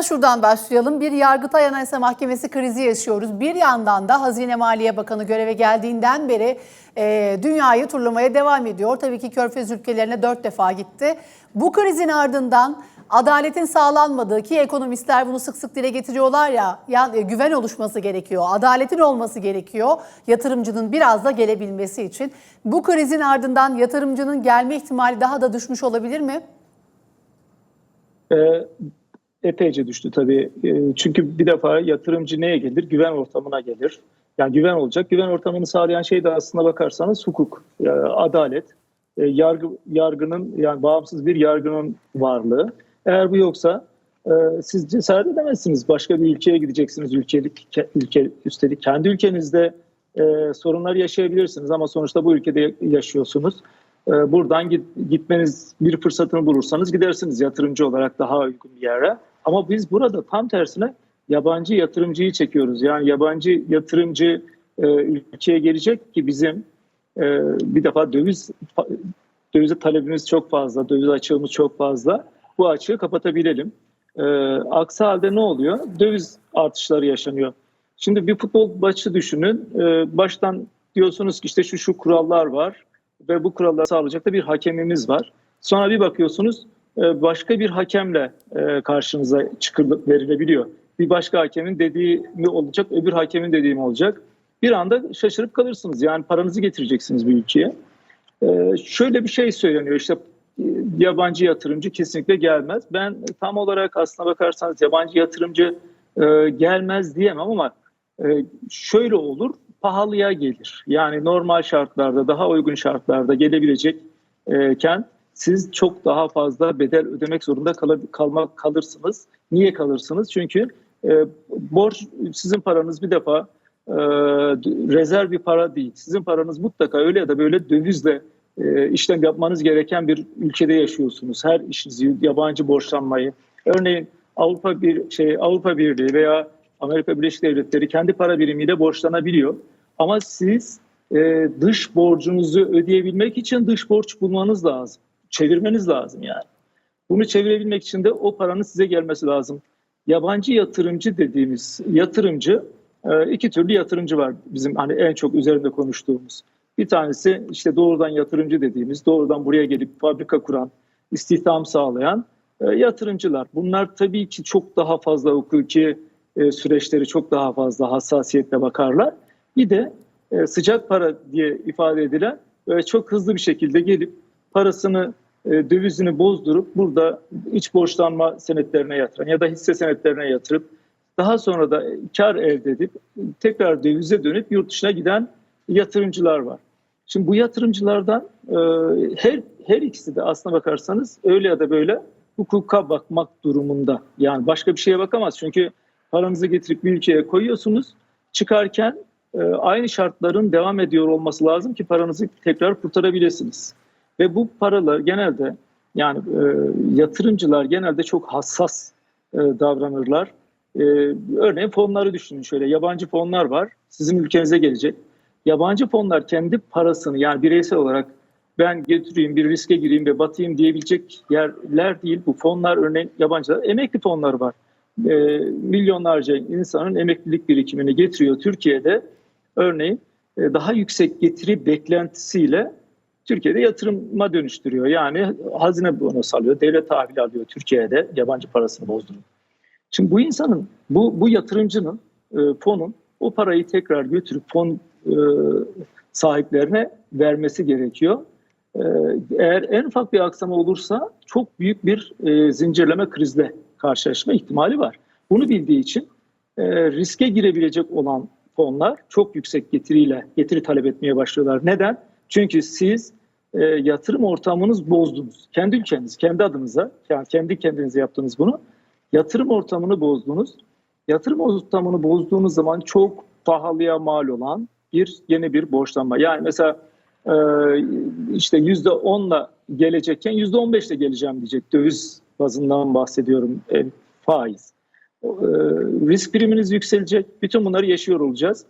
Hemen şuradan başlayalım. Bir Yargıtay Anayasa Mahkemesi krizi yaşıyoruz. Bir yandan da Hazine Maliye Bakanı göreve geldiğinden beri e, dünyayı turlamaya devam ediyor. Tabii ki Körfez ülkelerine dört defa gitti. Bu krizin ardından adaletin sağlanmadığı ki ekonomistler bunu sık sık dile getiriyorlar ya, ya e, güven oluşması gerekiyor, adaletin olması gerekiyor yatırımcının biraz da gelebilmesi için. Bu krizin ardından yatırımcının gelme ihtimali daha da düşmüş olabilir mi? Ee, epeyce düştü tabii. Ee, çünkü bir defa yatırımcı neye gelir? Güven ortamına gelir. Yani güven olacak. Güven ortamını sağlayan şey de aslına bakarsanız hukuk, e, adalet, e, yargı yargının yani bağımsız bir yargının varlığı. Eğer bu yoksa e, siz cesaret edemezsiniz. Başka bir ülkeye gideceksiniz. Ülkelik, ke- ülke üstelik kendi ülkenizde e, sorunlar yaşayabilirsiniz ama sonuçta bu ülkede yaşıyorsunuz. E, buradan git, gitmeniz bir fırsatını bulursanız gidersiniz yatırımcı olarak daha uygun bir yere. Ama biz burada tam tersine yabancı yatırımcıyı çekiyoruz. Yani yabancı yatırımcı e, ülkeye gelecek ki bizim e, bir defa döviz dövize talebimiz çok fazla, döviz açığımız çok fazla. Bu açığı kapatabilelim. E, aksi halde ne oluyor? Döviz artışları yaşanıyor. Şimdi bir futbol maçı düşünün. E, baştan diyorsunuz ki işte şu şu kurallar var ve bu kuralları sağlayacak da bir hakemimiz var. Sonra bir bakıyorsunuz başka bir hakemle e, karşınıza çıkılıp verilebiliyor. Bir başka hakemin dediği mi olacak, öbür hakemin dediği mi olacak? Bir anda şaşırıp kalırsınız. Yani paranızı getireceksiniz bir ülkeye. E, şöyle bir şey söyleniyor işte e, yabancı yatırımcı kesinlikle gelmez. Ben tam olarak aslına bakarsanız yabancı yatırımcı e, gelmez diyemem ama e, şöyle olur pahalıya gelir. Yani normal şartlarda daha uygun şartlarda gelebilecekken siz çok daha fazla bedel ödemek zorunda kal kalmak kalırsınız. Niye kalırsınız? Çünkü e, borç sizin paranız bir defa e, rezerv bir para değil. Sizin paranız mutlaka öyle ya da böyle dövizle e, işlem yapmanız gereken bir ülkede yaşıyorsunuz. Her işinizi yabancı borçlanmayı. Örneğin Avrupa bir şey Avrupa Birliği veya Amerika Birleşik Devletleri kendi para birimiyle borçlanabiliyor. Ama siz e, dış borcunuzu ödeyebilmek için dış borç bulmanız lazım. Çevirmeniz lazım yani. Bunu çevirebilmek için de o paranın size gelmesi lazım. Yabancı yatırımcı dediğimiz yatırımcı e, iki türlü yatırımcı var bizim hani en çok üzerinde konuştuğumuz. Bir tanesi işte doğrudan yatırımcı dediğimiz, doğrudan buraya gelip fabrika kuran, istihdam sağlayan e, yatırımcılar. Bunlar tabii ki çok daha fazla hukuki e, süreçleri çok daha fazla hassasiyetle bakarlar. Bir de sıcak para diye ifade edilen çok hızlı bir şekilde gelip parasını e, dövizini bozdurup burada iç borçlanma senetlerine yatıran ya da hisse senetlerine yatırıp daha sonra da kar elde edip tekrar dövize dönüp yurt dışına giden yatırımcılar var. Şimdi bu yatırımcılardan e, her her ikisi de aslına bakarsanız öyle ya da böyle hukuka bakmak durumunda. Yani başka bir şeye bakamaz. Çünkü paranızı getirip bir ülkeye koyuyorsunuz. Çıkarken e, aynı şartların devam ediyor olması lazım ki paranızı tekrar kurtarabilirsiniz. Ve bu paralar genelde yani e, yatırımcılar genelde çok hassas e, davranırlar. E, örneğin fonları düşünün şöyle yabancı fonlar var sizin ülkenize gelecek. Yabancı fonlar kendi parasını yani bireysel olarak ben getireyim bir riske gireyim ve batayım diyebilecek yerler değil. Bu fonlar örneğin yabancılar emekli fonları var. E, milyonlarca insanın emeklilik birikimini getiriyor Türkiye'de. Örneğin e, daha yüksek getiri beklentisiyle Türkiye'de yatırıma dönüştürüyor. Yani hazine bonosu alıyor, devlet tahvili alıyor Türkiye'de yabancı parasını bozduruyor. Şimdi bu insanın, bu, bu yatırımcının, e, fonun o parayı tekrar götürüp fon e, sahiplerine vermesi gerekiyor. E, eğer en ufak bir aksama olursa çok büyük bir e, zincirleme krizle karşılaşma ihtimali var. Bunu bildiği için e, riske girebilecek olan fonlar çok yüksek getiriyle getiri talep etmeye başlıyorlar. Neden? Çünkü siz e, yatırım ortamınız bozdunuz. Kendi ülkeniz, kendi adınıza, yani kendi kendinize yaptınız bunu. Yatırım ortamını bozdunuz. Yatırım ortamını bozduğunuz zaman çok pahalıya mal olan bir yeni bir borçlanma. Yani mesela e, işte yüzde onla gelecekken yüzde on beşle geleceğim diyecek. Döviz bazından bahsediyorum. E, faiz. E, risk priminiz yükselecek. Bütün bunları yaşıyor olacağız.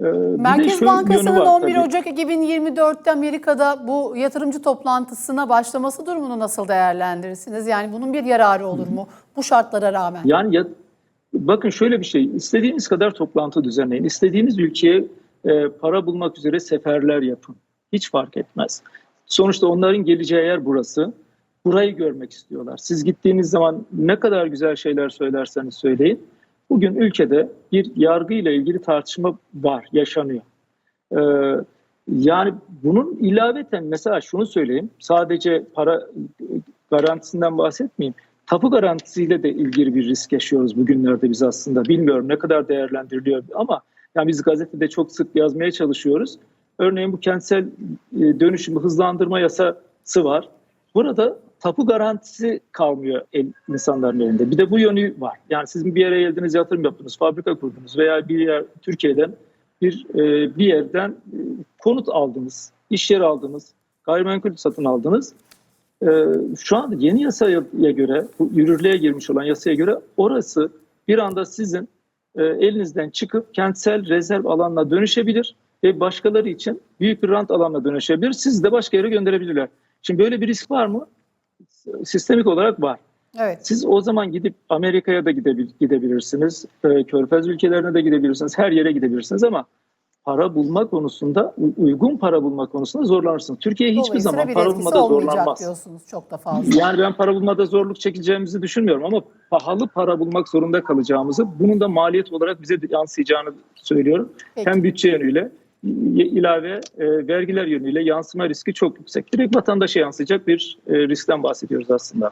Ee, Merkez Bankası'nın yönü var 11 tabii. Ocak 2024'te Amerika'da bu yatırımcı toplantısına başlaması durumunu nasıl değerlendirirsiniz? Yani bunun bir yararı olur mu bu şartlara rağmen? Yani ya, bakın şöyle bir şey, istediğiniz kadar toplantı düzenleyin. İstediğiniz ülkeye e, para bulmak üzere seferler yapın. Hiç fark etmez. Sonuçta onların geleceği yer burası. Burayı görmek istiyorlar. Siz gittiğiniz zaman ne kadar güzel şeyler söylerseniz söyleyin. Bugün ülkede bir yargı ile ilgili tartışma var, yaşanıyor. Ee, yani bunun ilaveten mesela şunu söyleyeyim. Sadece para garantisinden bahsetmeyeyim. Tapu garantisiyle de ilgili bir risk yaşıyoruz bugünlerde biz aslında. Bilmiyorum ne kadar değerlendiriliyor ama yani biz gazetede çok sık yazmaya çalışıyoruz. Örneğin bu kentsel e, dönüşümü hızlandırma yasası var. Burada tapu garantisi kalmıyor el, insanların elinde. Bir de bu yönü var. Yani siz bir yere geldiniz, yatırım yaptınız, fabrika kurdunuz veya bir yer Türkiye'den bir e, bir yerden e, konut aldınız, iş yeri aldınız, gayrimenkul satın aldınız. Ee, şu anda yeni yasaya göre, bu yürürlüğe girmiş olan yasaya göre orası bir anda sizin e, elinizden çıkıp kentsel rezerv alanına dönüşebilir ve başkaları için büyük bir rant alanına dönüşebilir. Siz de başka yere gönderebilirler. Şimdi böyle bir risk var mı? Sistemik olarak var. Evet. Siz o zaman gidip Amerika'ya da gidebil- gidebilirsiniz, e, Körfez ülkelerine de gidebilirsiniz, her yere gidebilirsiniz ama para bulma konusunda, uygun para bulma konusunda zorlanırsınız. Türkiye hiçbir zaman para bulmada zorlanmaz. diyorsunuz çok da fazla. Yani ben para bulmada zorluk çekeceğimizi düşünmüyorum ama pahalı para bulmak zorunda kalacağımızı, bunun da maliyet olarak bize yansıyacağını söylüyorum. Peki. Hem bütçe yönüyle, ilave e, vergiler yönüyle yansıma riski çok yüksek. Direkt vatandaşa yansıyacak bir e, riskten bahsediyoruz aslında.